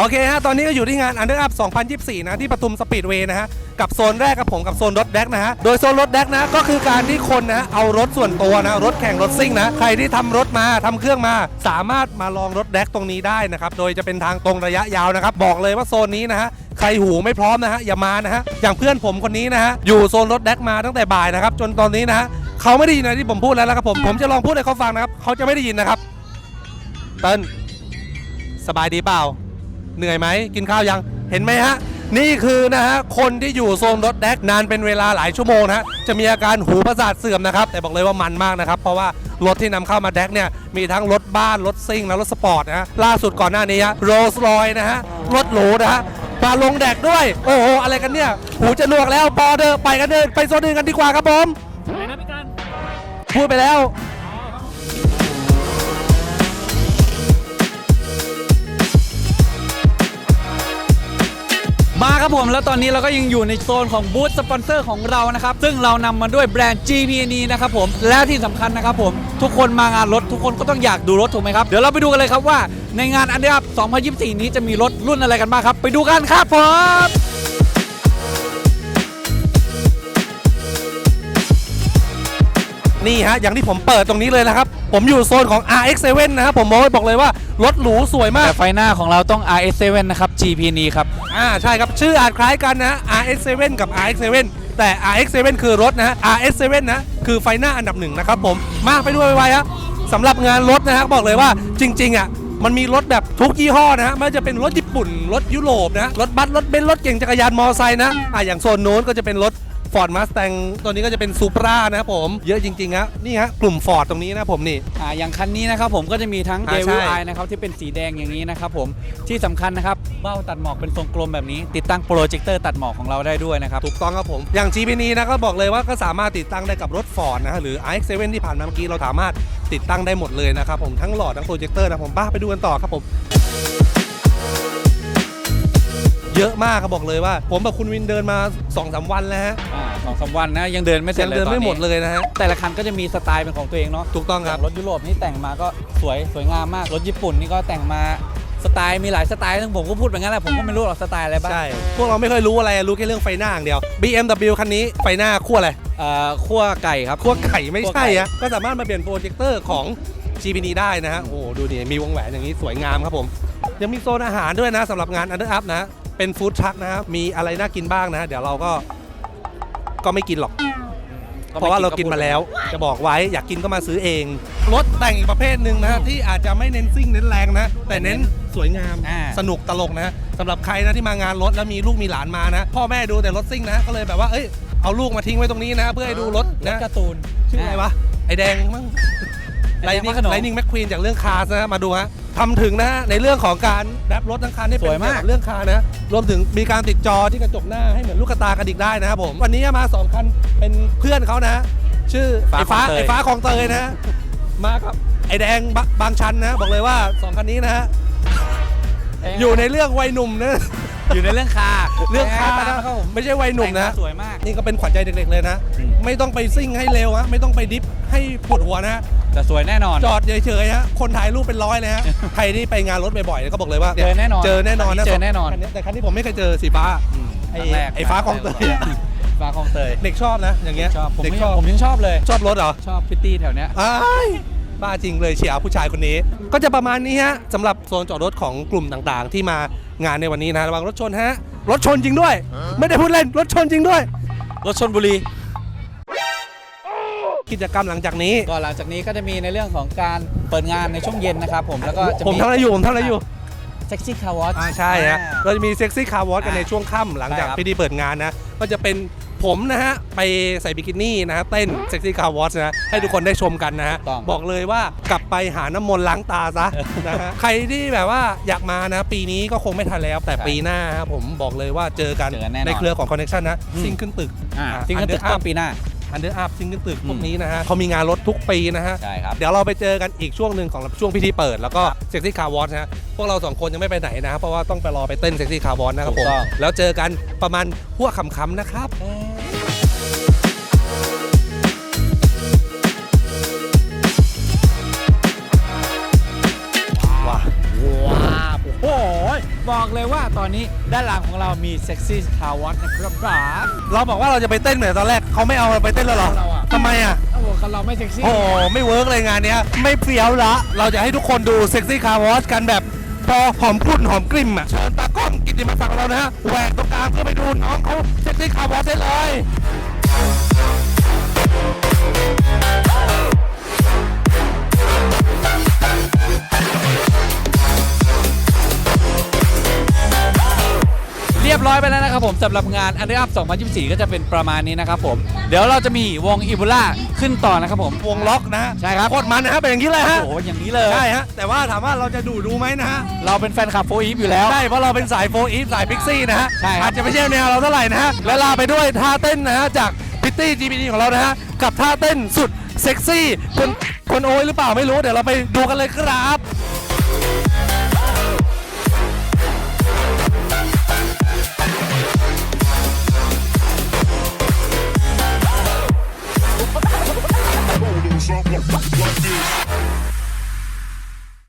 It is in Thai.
โอเคฮะ ตอนนี้ก็อยู่ที่งาน Under Up 2024 นะ ที่ปทุมสปีดเวย์นะฮะ กับโซนแรกกับผมกับโซนรถแดกนะฮะ โดยโซนรถแดกนะ ก็คือการที่คนนะเอารถส่วนตัวนะ รถแข่งรถซิ่งนะ ใครที่ทำรถมาทำเครื่องมา สามารถมาลองรถแดกตรงนี้ได้นะครับ โดยจะเป็นทางตรงระยะยาวนะครับ บอกเลยว่าโซนนี้นะฮะใครหูไม่พร้อมนะฮะอย่ามานะฮะอย่างเพื่อนผมคนนี้นะฮะอยู่โซนรถแดกมาตั้งแต่บ่ายนะครับจนตอนนี้นะฮะเขาไม่ได้ยินอะไรที่ผมพูดแล้วนะครับผมผมจะลองพูดให้เขาฟังนะครับเขาจะไม่ได้ยินนะครับเติ้ลสบายดีเปล่า เหนื่อยไหมกินข้าวยังเห็นไหมฮะ นี่คือนะฮะคนที่อยู่โซนรถแดกนานเป็นเวลาหลายชั่วโมงนะฮะจะมีอาการหูประสาทเสื่อมนะครับ แต่บอกเลยว่ามันมากนะครับ เพราะว่ารถที่นำเข้ามาแดกเนี่ยมีทั้งรถบ้านรถซิ่งและรถสปอร์ตนะฮะล่าสุดก่อนหน้านี้ฮะโรลส์รอยนะฮะรถหรูนะฮะมาลงแดกด้วย โอ้โหอะไรกันเนี่ยหูจะหนวกแล้วพอเดอไปกันเดินไปโซนอื่นกันดีกว่าครับผมไหนนะพี่กันพูดไปแล้ว มาครับผมแล้วตอนนี้เราก็ยังอยู่ในโซนของบูธสปอนเซอร์ของเรานะครับ ซึ่งเรานำมาด้วยแบรนด์ GPN นะครับผมและที่สำคัญนะครับผมทุกคนมางานรถทุกคนก็ต้องอยากดูรถถูกไหมครับ เดี๋ยวเราไปดูกันเลยครับว่าในงานอันเดียบ2024 นี้จะมีรถรุ่นอะไรกันบ้างครับ ไปดูกันครับผม นี่ฮะอย่างที่ผมเปิดตรงนี้เลยนะครับ ผมอยู่โซนของ RX7 นะครับผมบอกบอกเลยว่ารถหรูสวยมาก แต่ไฟหน้าของเราต้อง RS7 นะครับ GP&E ครับ อ่าใช่ครับชื่ออาจคล้ายกันนะ RX7 กับ RX7 แต่ RX7 คือรถนะฮะ RX7 นะคือไฟหน้าอันดับหนึ่งนะครับผมมาไปด้วยไวๆครับสำหรับงานรถนะฮะบอกเลยว่าจริง ๆอะมันมีรถแบบทุกยี่ห้อนะฮะไม่ว่าจะเป็นรถญี่ปุ่น รถยุโรปนะ รถบัส รถเบนซ์ รถเก่งจักรยานมอเตอร์ไซค์นะ อ่าอย่างโซนโน้นก็จะเป็นรถ Ford Mustang ตัวนี้ก็จะเป็น Supra นะครับผมเยอะจริงๆฮะนี่ฮะกลุ่ม Ford ตรงนี้นะผมนี่ อ่าอย่างคันนี้นะครับผมก็จะมีทั้งอ่า Devil ใช่ Eye นะครับที่เป็นสีแดงอย่างนี้นะครับผมที่สำคัญนะครับเบ้าตัดหมอกเป็นทรงกลมแบบนี้ ติดตั้งโปรเจคเตอร์ตัดหมอกของเราได้ด้วยนะครับ ถูกต้องครับผม อย่าง GPN นะก็บอกเลยว่าก็สามารถติดตั้งได้กับรถ Ford นะฮะหรือ iX7 ที่ผ่านมาเมื่อกี้เราสามารถติดตั้งได้หมดเลยนะครับผมทั้งหลอดทั้งโปรเจคเตอร์นะผมป้าไปดูกันต่อครับผม เยอะมากครับบอกเลยว่า ผมกับคุณวินเดินมา2อสวันแล้วฮะอ่าสองสามวันนะยังเดินไม่เสร็จยังเลยเดินตอนไม่นี้หมดเลยนะฮะแต่ละคันก็จะมีสไตล์เป็นของตัวเองเนาะถูกต้องครับรถยุโรปนี่แต่งมาก็สวยสวยงามมาก รถญี่ปุ่นนี่ก็แต่งมาสไตล์มีหลายสไตล์ซึ่งผมก็พูดแบบนั้นแหละผมก็ไม่รู้หรอกสไตล์อะไรบ้างใช่ พวกเราไม่ค่อยรู้อะไรรู้แค่เรื่องไฟหน้าอย่างเดียว BMW คันนี้ไฟหน้าขั้วอะไรเอ่อขั้วไก่ครับ ขั้วไก่ไม่คั่วใช่ไก่อะก็สามารถมาเปลี่ยนโปรเจคเตอร์ของ GPD ได้นะฮะโอ้โหดูนี่มีวงแหวนอย่างนี้สวยงามครับผม ยังมีโซนอาหารด้วยนะสำหรับงาน Under Up นะ เป็นฟู้ดทรัคนะฮะมีอะไรน่ากินบ้างนะ เดี๋ยวเราก็ก็ไม่กินหรอก เพราะว่าเรากินมาแล้ว จะบอกไว้อยากกินก็มาซื้อเอง รถแต่งอีกประเภทหนึ่งนะฮะที่อาจจะไม่เน้นซิ่งเน้นแรงนะ แต่เน้นสวยงาม อ่า สนุกตลกนะสำหรับใครนะที่มางานรถแล้วมีลูกมีหลานมานะ พ่อแม่ดูแต่รถซิ่งนะ ก็เลยแบบว่าเอ้ยเอาลูกมาทิ้งไว้ตรงนี้นะ เพื่อให้ดูรถรถนะ การ์ตูน ชื่ออะไรวะ ไอแดงมั้งไอไลแดงนิ่งพระโขนง ไลนิ่งแมคควีนจากเรื่องคาร์นะฮะมาดูฮะ ทำถึงนะฮะในเรื่องของการแรปรถทั้งคันให้เป็นสวยมาก เกี่ยวกับเรื่องคาร์นะรวมถึงมีการติดจอที่กระจกหน้าให้เหมือนลูกกระตากระดิกได้นะครับผมวันนี้มาสองคันเป็นเพื่อนเขานะฮะชื่อไอฟ้าไอฟ้าคลองเตยนะฮะมากับไอแดงบะบางชันนะ บอกเลยว่าสองคันนี้นะฮะอยู่ในเรื่องวัยหนุ่มนะ อยู่ในเรื่องคาเรื่องคาร์แต่นะครับผมไม่ใช่วัยหนุ่มนะ แต่งาสวยมาก นี่ก็เป็นขวัญใจเด็กๆเลยนะ อืม ไม่ต้องไปซิ่งให้เร็วฮะไม่ต้องไปดิฟให้ปวดหัวนะฮะแต่สวยแน่นอน จอดเฉยๆฮะคนถ่ายรูปเป็นร้อยเลยฮะ ใครที่ไปงานรถบ่อยๆเนี่ยก็บอกเลยว่าเจอแน่นอนเจอแน่นอนนะเจอแน่นอน คันี้แต่คันที่ผมไม่เคยเจอสีฟ้าไอ้ครั้งแรกไอ้ฟ้าคลองเตยอะฟ้าคลองเตยเด็กชอบนะอย่างเงี้ยชอบผมเด็กยังชอบผมยังชอบเลย ชอบรถเหรอ ชอบพิตตี้แถวเนี้ย อ้ายบ้าจริงเลยเชียร์ผู้ชายคนนี้ ก็จะประมาณนี้ฮะสำหรับโซนจอดรถของกลุ่มต่างๆ ที่มา งานในวันนี้นะระวังรถชนฮะรถชนจริงด้วย ไม่ได้พูดเล่นรถชนจริงด้วย รถชนบุรี กิจกรรมหลังจากนี้ ก็หลังจากนี้ก็จะมีในเรื่องของการเปิดงานในช่วงเย็นนะครับผมแล้วก็จะผมทำอะไรอยู่ผมทำอะไรอยู่เซ็กซี่คาร์วอชอ่าใช่ฮะเราจะมีเซ็กซี่คาร์วอชกันในช่วงค่ำหลังจากใช่ครับพิธีเปิดงานนะก็จะเป็น ผมนะฮะ ไปใส่บิกินี่นะฮะ เต้นเซ็กซี่คาร์วอชนะ ให้ทุกคนได้ชมกันนะฮะ ต้อง บอกเลยว่ากลับไปหาน้ำมนต์ล้างตาซะนะฮะ ใครที่แบบว่าอยากมานะ ปีนี้ก็คงไม่ทันแล้ว แต่ปีหน้าครับผมบอกเลยว่าเจอกันเจอกันแน่นอน ในเครือของคอนเน t ชันนะอืมซิงขึ้นตึกอ่าอ่าจริงก็ตึกต้นปีหน้า อันเดอร์อัพซิงขึ้นตึกอืมพวกนี้นะฮะเขามีงานรถทุกปีนะฮะ ใช่ครับ เดี๋ยวเราไปเจอกันอีกช่วงหนึ่งของช่วงพิธีเปิด แล้วก็เซ็กซี่คาร์วอชนะฮะ พวกเราสองคนยังไม่ไปไหนนะครับเพราะว่าต้องไปรอไปเต้นเซ็กซี่คาร์วอชนะครับถูผกมต้องแล้วเจอกันประมาณหัวค่ำๆนะครับ บอกเลยว่าตอนนี้ด้านหลังของเรามีเซ็กซี่คาร์วอตนะครับผมเราบอกว่าเราจะไปเต้นเหมือนตอนแรกเขาไม่เอาเราไปเต้นแล้วเหรอเราอะ ทำไมอะ โอ้โหคันเราไม่เซ็กซี่โอ้โหไม่เวิร์กเลยงานเนี้ย ไม่เฟี้ยวละ เราจะให้ทุกคนดูเซ็กซี่คาร์วอชกันแบบ พอหอมกลุ่นหอมกลิ่มอะ เชิญตากล้องกิตติมาฝั่งเรานะฮะแหวกตรงกลางเพื่อไปดูน้องเขาเซ็กซี่คาร์วอชได้เลย รียบร้อยไปแล้วนะครับผมสำหรับงานอันเดอร์อัพ2024 ก็จะเป็นประมาณนี้นะครับผม เดี๋ยวเราจะมีวงอีบูล่าขึ้นต่อนะครับผม วงล็อกนะฮะใช่ครับ โคตรมันนะฮะเป็นอย่างนี้เลยฮะ โอ้โหอย่างนี้เลย ใช่ฮะ แต่ว่าถามว่าเราจะดูดูไหมนะฮะ เราเป็นแฟนคลับโฟอีฟอยู่แล้ว ใช่ เพราะเราเป็นสายโฟอีฟสายพิกซี่นะฮะ ใช่ครับ อาจจะไม่ใช่แนวเราเท่าไหร่นะฮะ และลาไปด้วยท่าเต้นนะฮะจากพิตตี้ GPD ของเรานะฮะ กับท่าเต้นสุดเซ็กซี่คนคนโอยหรือเปล่าไม่รู้ เดี๋ยวเราไปดูกันเลยครับ